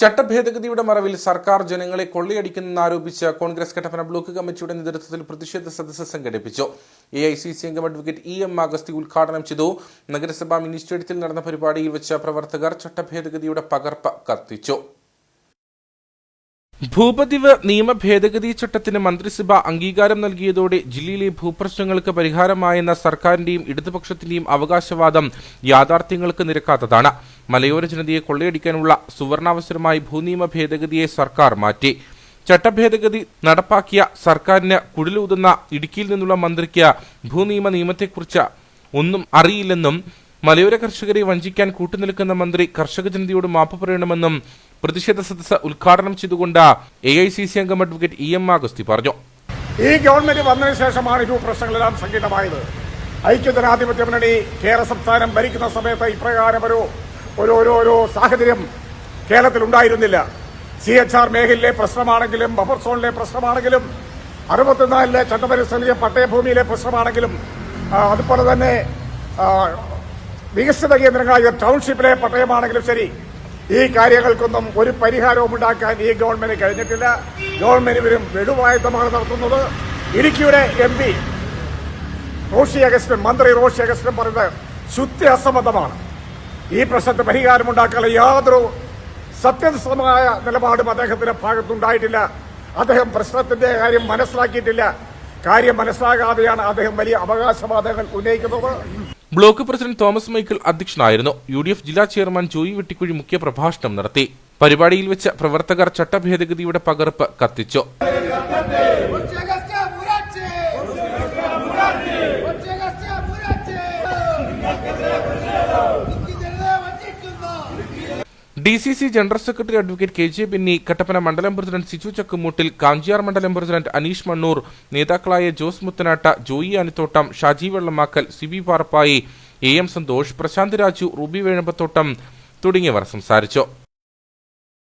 ചട്ടഭേദഗതിയുടെ മറവിൽ സർക്കാർ ജനങ്ങളെ കൊള്ളയടിക്കുന്നെന്നാരോപിച്ച് കോൺഗ്രസ് കട്ടപ്പന ബ്ലോക്ക് കമ്മിറ്റിയുടെ നേതൃത്വത്തിൽ പ്രതിഷേധ സദസ്സ് സംഘടിപ്പിച്ചു. എ ഐ സി സി അംഗം അഡ്വക്കേറ്റ് ഇ എം അഗസ്തി ഉദ്ഘാടനം ചെയ്തു. നഗരസഭാ മിനിസ്റ്റേറിയത്തിൽ നടന്ന പരിപാടിയിൽ വെച്ച് പ്രവർത്തകർ ചട്ടഭേദഗതിയുടെ പകർപ്പ് കത്തിച്ചു. ഭൂപതിവ് നിയമ ഭേദഗതി ചട്ടത്തിന് മന്ത്രിസഭ അംഗീകാരം നൽകിയതോടെ ജില്ലയിലെ ഭൂപ്രശ്നങ്ങൾക്ക് പരിഹാരമായെന്ന സർക്കാരിന്റെയും ഇടതുപക്ഷത്തിന്റെയും അവകാശവാദം യാഥാർത്ഥ്യങ്ങൾക്ക് നിരക്കാത്തതാണ്. മലയോര ജനതയെ കൊള്ളയടിക്കാനുള്ള സുവർണാവസരമായി ഭൂനിയമ ഭേദഗതിയെ സർക്കാർ മാറ്റി. ചട്ടഭേദഗതി നടപ്പാക്കിയ സർക്കാരിന് കുടിലൂതുന്ന ഇടുക്കിയിൽ നിന്നുള്ള മന്ത്രിക്ക് ഭൂനിയമ നിയമത്തെക്കുറിച്ച് ഒന്നും അറിയില്ലെന്നും മലയോര കർഷകരെ വഞ്ചിക്കാൻ കൂട്ടുനിൽക്കുന്ന മന്ത്രി കർഷക ജനതയോട് മാപ്പ് പറയണമെന്നും പ്രതിഷേധ സദസ്സ് ഉദ്ഘാടനം ചെയ്തുകൊണ്ട് എ ഐ സി സി അംഗം അഡ്വക്കേറ്റ് ഇ എം ആഗസ്തി പറഞ്ഞു. ഈ ഗവൺമെന്റ് വന്നതിന് ശേഷമാണ് ഇരു പ്രശ്നങ്ങളെല്ലാം സംഗീതമായത് ഐക്യജനാധിപത്യ മുന്നണി കേരള സംസ്ഥാനം ഭരിക്കുന്ന സമയത്ത് ഇപ്രകാരം ഒരു ഒരു ഒരു സാഹചര്യം കേരളത്തിൽ ഉണ്ടായിരുന്നില്ല. സി എച്ച് ആർ മേഖലയിലെ പ്രശ്നമാണെങ്കിലും ബഫർ സോണിലെ പ്രശ്നമാണെങ്കിലും അറുപത്തിനാലിലെ ചട്ടപരിസ്ഥിതിയിലെ പട്ടയഭൂമിയിലെ പ്രശ്നമാണെങ്കിലും അതുപോലെ തന്നെ വികസിത കേന്ദ്രങ്ങളായ ടൗൺഷിപ്പിലെ പട്ടയമാണെങ്കിലും ശരി ഈ കാര്യങ്ങൾക്കൊന്നും ഒരു പരിഹാരവും ഉണ്ടാക്കാൻ ഈ ഗവൺമെന്റ് കഴിഞ്ഞിട്ടില്ല. ഗവൺമെന്റ് ഇവരും വെടുവായുധമാണ് നടത്തുന്നത്. ഇടുക്കിയുടെ എം പി റോഷി അഗസ്റ്റൻ മന്ത്രി റോഷി അഗസ്റ്റൻ പറയുന്നത് ശുദ്ധി അസംബന്ധമാണ്. ഈ പ്രശ്നത്തെ പരിഹാരമുണ്ടാക്കാനുള്ള യാതൊരു സത്യസന്ധമായ നിലപാടും അദ്ദേഹത്തിന്റെ ഭാഗത്തുണ്ടായിട്ടില്ല. അദ്ദേഹം പ്രശ്നത്തിന്റെ കാര്യം മനസ്സിലാക്കിയിട്ടില്ല. കാര്യം മനസ്സിലാകാതെയാണ് അദ്ദേഹം വലിയ അവകാശവാദങ്ങൾ ഉന്നയിക്കുന്നത്. ബ്ലോക്ക് പ്രസിഡന്റ് തോമസ് മൈക്കിൾ അധ്യക്ഷനായിരുന്നു. യു ഡി എഫ് ജില്ലാ ചെയർമാൻ ജോയി വെട്ടിക്കുഴി മുഖ്യ പ്രഭാഷണം നടത്തി. പരിപാടിയിൽ വെച്ച് പ്രവർത്തകർ ചട്ടഭേദഗതിയുടെ പകർപ്പ് കത്തിച്ചു. D C C general secretary advocate K J Binny Kattappana മണ്ഡലം പ്രസിഡന്റ് സിജു ചക്കുമൂട്ടിൽ കാഞ്ചിയാർ മണ്ഡലം പ്രസിഡന്റ് അനീഷ് മണ്ണൂർ നേതാക്കളായ ജോസ് മുത്തനാട്ട ജോയി ആനിത്തോട്ടം ഷാജി വെള്ളമാക്കൽ സിബി പാറപ്പായി എ എം സന്തോഷ് പ്രശാന്ത് രാജു റൂബി വേഴമ്പത്തോട്ടം തുടങ്ങിയവർ സംസാരിച്ചു.